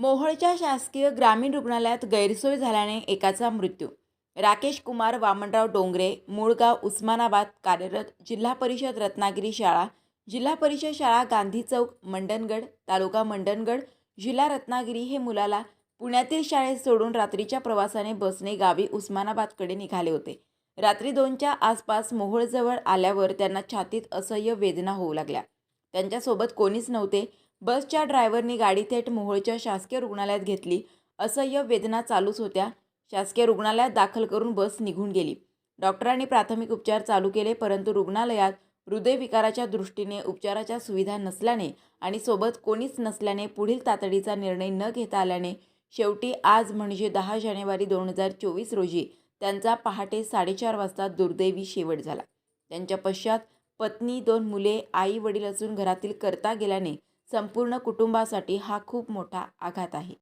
मोहोळच्या शासकीय ग्रामीण रुग्णालयात गैरसोय झाल्याने एकाचा मृत्यू. राकेश कुमार वामनराव डोंगरे मूळगाव उस्मानाबाद कार्यरत जिल्हा परिषद रत्नागिरी शाळा जिल्हा परिषद शाळा गांधी चौक मंडणगड तालुका मंडणगड जिल्हा रत्नागिरी हे मुलाला पुण्यातील शाळेत सोडून रात्रीच्या प्रवासाने बसने गावी उस्मानाबादकडे निघाले होते. रात्री दोनच्या आसपास मोहोळजवळ आल्यावर त्यांना छातीत असह्य वेदना होऊ लागल्या. त्यांच्यासोबत कोणीच नव्हते बसच्या ड्रायव्हरनी गाडी थेट मोहोळच्या शासकीय रुग्णालयात घेतली. असह्य वेदना चालूच होत्या. शासकीय रुग्णालयात दाखल करून बस निघून गेली. डॉक्टरांनी प्राथमिक उपचार चालू केले परंतु रुग्णालयात हृदयविकाराच्या दृष्टीने उपचाराच्या सुविधा नसल्याने आणि सोबत कोणीच नसल्याने पुढील तातडीचा निर्णय न घेता आल्याने शेवटी आज म्हणजे दहा जानेवारी दोन हजार चोवीस रोजी त्यांचा पहाटे साडेचार वाजता दुर्दैवी शेवट झाला. त्यांच्या पश्चात पत्नी दोन मुले आई वडील असून घरातील करता गेल्याने संपूर्ण कुटुंबासाठी हा खूप मोठा आघात आहे.